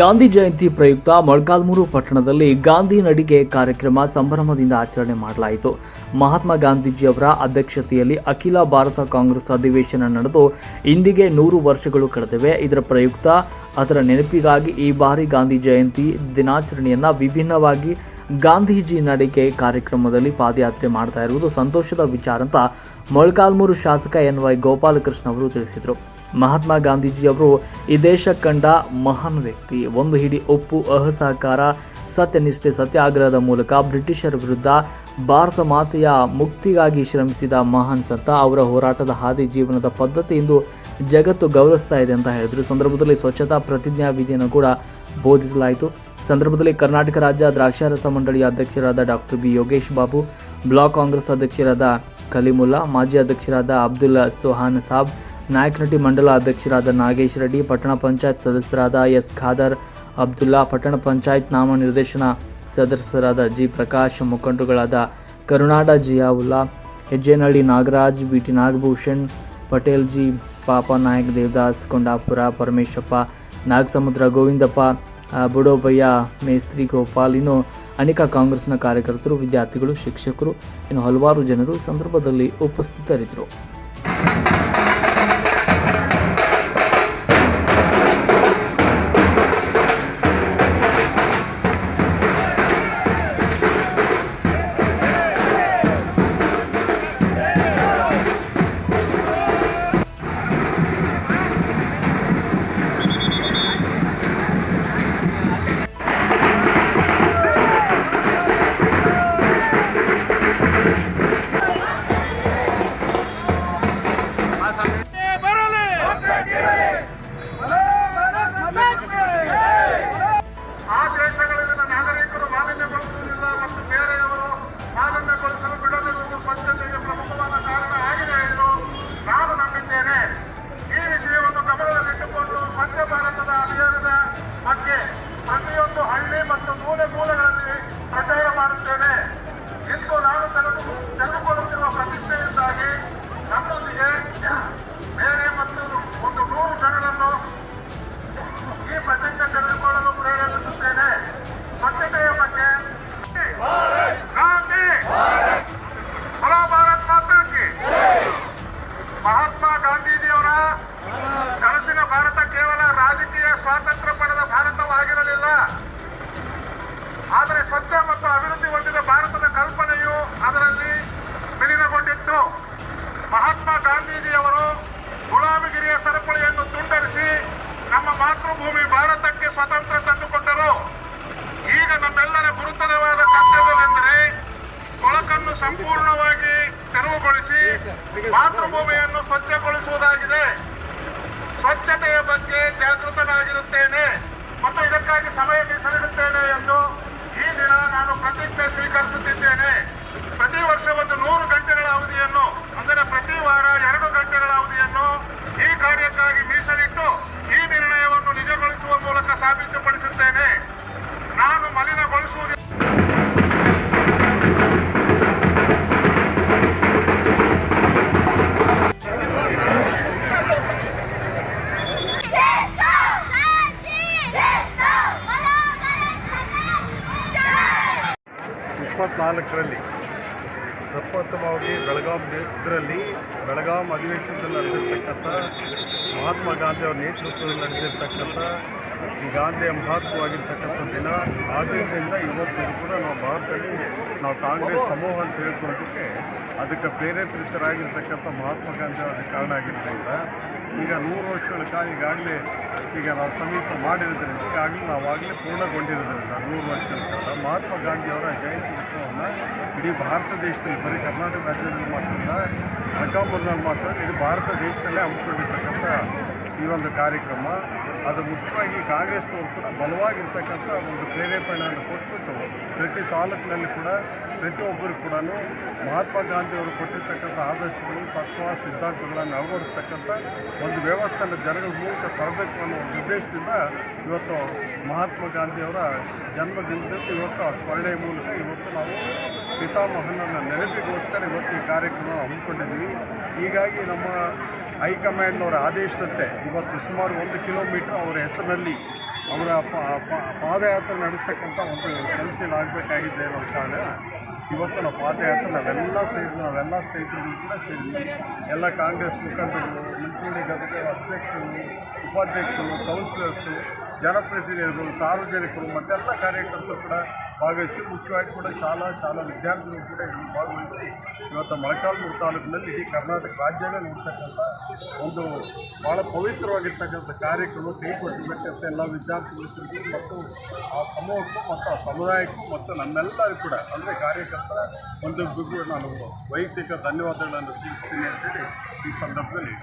ಗಾಂಧಿ ಜಯಂತಿ ಪ್ರಯುಕ್ತ ಮೊಳಕಾಲ್ಮೂರು ಪಟ್ಟಣದಲ್ಲಿ ಗಾಂಧಿ ನಡಿಗೆ ಕಾರ್ಯಕ್ರಮ ಸಂಭ್ರಮದಿಂದ ಆಚರಣೆ ಮಾಡಲಾಯಿತು. ಮಹಾತ್ಮ ಗಾಂಧೀಜಿಯವರ ಅಧ್ಯಕ್ಷತೆಯಲ್ಲಿ ಅಖಿಲ ಭಾರತ ಕಾಂಗ್ರೆಸ್ ಅಧಿವೇಶನ ನಡೆದು ಇಂದಿಗೆ ನೂರು ವರ್ಷಗಳು ಕಳೆದಿವೆ. ಇದರ ಪ್ರಯುಕ್ತ ಅದರ ನೆನಪಿಗಾಗಿ ಈ ಬಾರಿ ಗಾಂಧಿ ಜಯಂತಿ ದಿನಾಚರಣೆಯನ್ನು ವಿಭಿನ್ನವಾಗಿ ಗಾಂಧೀಜಿ ನಡಿಗೆ ಕಾರ್ಯಕ್ರಮದಲ್ಲಿ ಪಾದಯಾತ್ರೆ ಮಾಡ್ತಾ ಇರುವುದು ಸಂತೋಷದ ವಿಚಾರ ಅಂತ ಮೊಳಕಾಲ್ಮೂರು ಶಾಸಕ ಎನ್ ವೈ ಗೋಪಾಲಕೃಷ್ಣ ಅವರು ತಿಳಿಸಿದರು. ಮಹಾತ್ಮ ಗಾಂಧೀಜಿಯವರು ಈ ದೇಶ ಕಂಡ ಮಹಾನ್ ವ್ಯಕ್ತಿ. ಒಂದು ಹಿಡಿ ಒಪ್ಪು, ಅಸಹಕಾರ, ಸತ್ಯನಿಷ್ಠೆ, ಸತ್ಯಾಗ್ರಹದ ಮೂಲಕ ಬ್ರಿಟಿಷರ ವಿರುದ್ಧ ಭಾರತ ಮಾತೆಯ ಮುಕ್ತಿಗಾಗಿ ಶ್ರಮಿಸಿದ ಮಹಾನ್ ಸಂತ ಅವರ ಹೋರಾಟದ ಹಾದಿ ಜೀವನದ ಪದ್ಧತಿ ಇಂದು ಜಗತ್ತು ಗೌರವಿಸ್ತಾ ಇದೆ ಅಂತ ಹೇಳಿದ್ರು. ಸಂದರ್ಭದಲ್ಲಿ ಸ್ವಚ್ಛತಾ ಪ್ರತಿಜ್ಞಾ ವಿಧಿಯನ್ನು ಕೂಡ ಬೋಧಿಸಲಾಯಿತು. ಸಂದರ್ಭದಲ್ಲಿ ಕರ್ನಾಟಕ ರಾಜ್ಯ ದ್ರಾಕ್ಷಾರಸ ಮಂಡಳಿಯ ಅಧ್ಯಕ್ಷರಾದ doctor B Yogesh Babu, block Congress ಅಧ್ಯಕ್ಷರಾದ ಕಲಿಮುಲ್ಲಾ, ಮಾಜಿ ಅಧ್ಯಕ್ಷರಾದ ಅಬ್ದುಲ್ ಸುಹಾನ್ ಸಾಬ್ ನಾಯಕನಟಿ ಮಂಡಲ ಅಧ್ಯಕ್ಷರಾದ ನಾಗೇಶ್ ರೆಡ್ಡಿ, ಪಟ್ಟಣ ಪಂಚಾಯತ್ ಸದಸ್ಯರಾದ ಎಸ್ ಖಾದರ್ ಅಬ್ದುಲ್ಲಾ, ಪಟ್ಟಣ ಪಂಚಾಯತ್ ನಾಮ ನಿರ್ದೇಶನ ಸದಸ್ಯರಾದ G Prakash, ಮುಖಂಡರುಗಳಾದ Karunada Ziaulla, Hejjenahalli Nagaraj B T Nagabhushan, Patel G Papa Nayak Devadas Kondapura, Parameshappa, Nagasamudra Govindappa ಬುಡೋಬಯ್ಯ ಮೇಸ್ತ್ರಿ ಗೋಪಾಲ್ ಇನ್ನು ಅನೇಕ ಕಾಂಗ್ರೆಸ್ನ ಕಾರ್ಯಕರ್ತರು ವಿದ್ಯಾರ್ಥಿಗಳು ಶಿಕ್ಷಕರು ಇನ್ನು ಹಲವಾರು ಜನರು ಸಂದರ್ಭದಲ್ಲಿ ಉಪಸ್ಥಿತರಿದ್ದರು. ಮಾಡುತ್ತೇನೆ. ಎಂದು ನಾನು ತೆಗೆದು ತೆಗೆದುಕೊಳ್ಳುತ್ತಿರುವ ಪ್ರತಿಜ್ಞೆಯಿಂದಾಗಿ ನಮ್ಮೊಂದಿಗೆ ಬೇರೆ ಮತ್ತು ಒಂದು ನೂರು ಜನರನ್ನು ಈ ಪ್ರತಿಜ್ಞೆ ತೆಗೆದುಕೊಳ್ಳಲು ಪ್ರೇರೇಪಿಸುತ್ತೇನೆ. ಸ್ವಚ್ಛತೆಯ ಬಗ್ಗೆ ಗಾಂಧಿ. ಬಲೋ ಭಾರತ್ ಮಹಾತ್ಮ ಗಾಂಧೀಜಿಯವರ ಕನಸಿನ ಭಾರತ ಕೇವಲ ರಾಜಕೀಯ ಸ್ವಾತಂತ್ರ್ಯ ಪಡೆದ ಭಾರತವಾಗಿರಲಿಲ್ಲ. ಆದರೆ ಸ್ವಚ್ಛ ಮತ್ತು ಅಭಿವೃದ್ಧಿ ಹೊಂದಿದ ಭಾರತದ ಕಲ್ಪನೆಯು ಅದರಲ್ಲಿ ವಿಲೀನಗೊಂಡಿತ್ತು. ಮಹಾತ್ಮ ಗಾಂಧೀಜಿಯವರು ಗುಲಾಮಗಿರಿಯ ಸರಪಳಿಯನ್ನು ತುಂಡರಿಸಿ ನಮ್ಮ ಮಾತೃಭೂಮಿ ಭಾರತಕ್ಕೆ ಸ್ವತಂತ್ರ ತಂದುಕೊಟ್ಟರು. ಈಗ ನಮ್ಮೆಲ್ಲರ ಗುರುತರವಾದ ಕರ್ತವ್ಯವೆಂದರೆ ಕೊಳಕನ್ನು ಸಂಪೂರ್ಣವಾಗಿ ತೆರವುಗೊಳಿಸಿ ಮಾತೃಭೂಮಿಯನ್ನು ಸ್ವಚ್ಛಗೊಳಿಸುವುದಾಗಿದೆ. ಸ್ವಚ್ಛತೆಯ ಬಗ್ಗೆ ಜಾಗೃತನಾಗಿರುತ್ತೇನೆ ಮತ್ತು ಇದಕ್ಕಾಗಿ ಸಮಯ ಮೀಸಲಿಡುತ್ತೇನೆ ಎಂದು ನಾನು ಪ್ರತಿಜ್ಞೆ ಸ್ವೀಕರಿಸುತ್ತಿದ್ದೇನೆ. ಪ್ರತಿ ವರ್ಷ ಒಂದು ನೂರು ಗಂಟೆಗಳ ಅವಧಿಯನ್ನು, ಅಂದರೆ ಪ್ರತಿ ವಾರ ಎರಡು ಗಂಟೆಗಳ ಅವಧಿಯನ್ನು ಈ ಕಾರ್ಯಕ್ಕಾಗಿ ಮೀಸಲಿಟ್ಟು ಈ ನಿರ್ಣಯವನ್ನು ನಿಜಗೊಳಿಸುವ ಮೂಲಕ ಸಾಬೀತುಪಡಿಸುತ್ತೇನೆ. ಇಪ್ಪತ್ನಾಲ್ಕರಲ್ಲಿ ಪ್ರಪ್ರಥಮವಾಗಿ ಬೆಳಗಾಂ ಇದರಲ್ಲಿ ಬೆಳಗಾಂ ಅಧಿವೇಶನದಲ್ಲಿ ನಡೆದಿರ್ತಕ್ಕಂಥ ಮಹಾತ್ಮ ಗಾಂಧಿ ಅವರ ನೇತೃತ್ವದಲ್ಲಿ ನಡೆದಿರ್ತಕ್ಕಂಥ ಈ ಗಾಂಧಿಯ ಮಹತ್ವವಾಗಿರ್ತಕ್ಕಂಥ ದಿನ. ಆದ್ದರಿಂದ ಇವತ್ತು ಕೂಡ ನಾವು ಭಾರತದಲ್ಲಿ ನಾವು ಕಾಂಗ್ರೆಸ್ ಸಮೂಹ ಅಂತ ಹೇಳ್ಕೊಳ್ಳೋದಕ್ಕೆ ಅದಕ್ಕೆ ಪ್ರೇರೇಪಿತರಾಗಿರ್ತಕ್ಕಂಥ ಮಹಾತ್ಮ ಗಾಂಧಿ ಅವರ ಕಾರಣ ಆಗಿದ್ದರಿಂದ ಈಗ ನೂರು ವರ್ಷಗಳ ಕಾಲ ಈಗಾಗಲೇ ಈಗ ನಾವು ಸಮೀಪ ಮಾಡಿರೋದ್ರಿಂದ, ಈಗಾಗಲೇ ನಾವಾಗಲೇ ಪೂರ್ಣಗೊಂಡಿರೋದ್ರಿಂದ ನೂರು ವರ್ಷಗಳ ಕಾಲ ಮಹಾತ್ಮ ಗಾಂಧಿಯವರ ಜಯಂತಿ ಉತ್ಸವವನ್ನು ಇಡೀ ಭಾರತ ದೇಶದಲ್ಲಿ, ಬರೀ ಕರ್ನಾಟಕ ರಾಜ್ಯದಲ್ಲಿ ಮಾತ್ರ ಅಕ್ಕಾಪುರ್ನಲ್ಲಿ ಮಾತ್ರ ಇಡೀ ಭಾರತ ದೇಶದಲ್ಲೇ ಹಮ್ಮಿಕೊಂಡಿರ್ತಕ್ಕಂಥ ಈ ಒಂದು ಕಾರ್ಯಕ್ರಮ, ಅದು ಮುಖ್ಯವಾಗಿ ಕಾಂಗ್ರೆಸ್ನವರು ಕೂಡ ಬಲವಾಗಿರ್ತಕ್ಕಂಥ ಒಂದು ಪ್ರೇರೇಪಣೆಯನ್ನು ಕೊಟ್ಬಿಟ್ಟು ಪ್ರತಿ ತಾಲೂಕಿನಲ್ಲಿ ಕೂಡ ಪ್ರತಿಯೊಬ್ಬರು ಕೂಡ ಮಹಾತ್ಮ ಗಾಂಧಿಯವರು ಕೊಟ್ಟಿರ್ತಕ್ಕಂಥ ಆದರ್ಶಗಳು, ತತ್ವ, ಸಿದ್ಧಾಂತಗಳನ್ನು ಅಳವಡಿಸ್ತಕ್ಕಂಥ ಒಂದು ವ್ಯವಸ್ಥೆಯನ್ನು ಜನಗಳ ಮೂಲಕ ತರಬೇಕು ಅನ್ನೋ ಒಂದು ಉದ್ದೇಶದಿಂದ ಇವತ್ತು ಮಹಾತ್ಮ ಗಾಂಧಿಯವರ ಜನ್ಮದಿನದಂತೆ ಇವತ್ತು ಆ ಮೂಲಕ ಇವತ್ತು ನಾವು ಪಿತಾಮಹನನ್ನು ನೆನಪಿಗೋಸ್ಕರ ಇವತ್ತು ಈ ಕಾರ್ಯಕ್ರಮ ಹಮ್ಮಿಕೊಂಡಿದ್ದೀವಿ. ಹೀಗಾಗಿ ನಮ್ಮ ಹೈಕಮಾಂಡ್ನವರ ಆದೇಶದಂತೆ ಇವತ್ತು ಸುಮಾರು ಒಂದು ಕಿಲೋಮೀಟ್ರ್ ಅವರ ಹೆಸರಿನಲ್ಲಿ ಅವರ ಪಾದಯಾತ್ರೆ ನಡೆಸ್ತಕ್ಕಂಥ ಒಂದು ಕೆಲಸಲ್ಲಿ ಆಗಬೇಕಾಗಿದೆ ಅನ್ನೋ ಕಾರಣ ಇವತ್ತು ನಾವು ಪಾದಯಾತ್ರೆ ನಾವೆಲ್ಲ ಸೇರಿ, ನಾವೆಲ್ಲ ಸ್ನೇಹಿತರು ಕೂಡ ಸೇರಿದ್ವಿ ಎಲ್ಲ ಕಾಂಗ್ರೆಸ್ ಮುಖಂಡರು ಮುಂಚೂಣಿ ಘಟಕದ ಅಧ್ಯಕ್ಷರು, ಉಪಾಧ್ಯಕ್ಷರು, ಕೌನ್ಸಿಲರ್ಸು, ಜನಪ್ರತಿನಿಧಿಗಳು, ಸಾರ್ವಜನಿಕರು ಮತ್ತೆಲ್ಲ ಕಾರ್ಯಕರ್ತರು ಕೂಡ ಭಾಗವಹಿಸಿ ಮುಖ್ಯವಾಗಿ ಕೂಡ ಶಾಲಾ ಶಾಲಾ ವಿದ್ಯಾರ್ಥಿಗಳು ಕೂಡ ಇಲ್ಲಿ ಭಾಗವಹಿಸಿ ಇವತ್ತು ಮೊಳಕಾಲ್ಮೂರು ತಾಲೂಕಿನಲ್ಲಿ ಇಡೀ ಕರ್ನಾಟಕ ರಾಜ್ಯವೇ ನೋಡ್ತಕ್ಕಂಥ ಒಂದು ಭಾಳ ಪವಿತ್ರವಾಗಿರ್ತಕ್ಕಂಥ ಕಾರ್ಯಕ್ರಮ ಕೈಗೊಳ್ಳಬೇಕಂತ ಎಲ್ಲ ವಿದ್ಯಾರ್ಥಿಗಳು ಮತ್ತು ಆ ಸಮೂಹಕ್ಕೂ ಮತ್ತು ಆ ಸಮುದಾಯಕ್ಕೂ ಮತ್ತು ನಮ್ಮೆಲ್ಲರೂ ಕೂಡ, ಅಂದರೆ ಕಾರ್ಯಕರ್ತರ ಒಂದು ನಾನು ವೈಯಕ್ತಿಕ ಧನ್ಯವಾದಗಳನ್ನು ತಿಳಿಸ್ತೀನಿ ಅಂತೇಳಿ ಈ ಸಂದರ್ಭದಲ್ಲಿ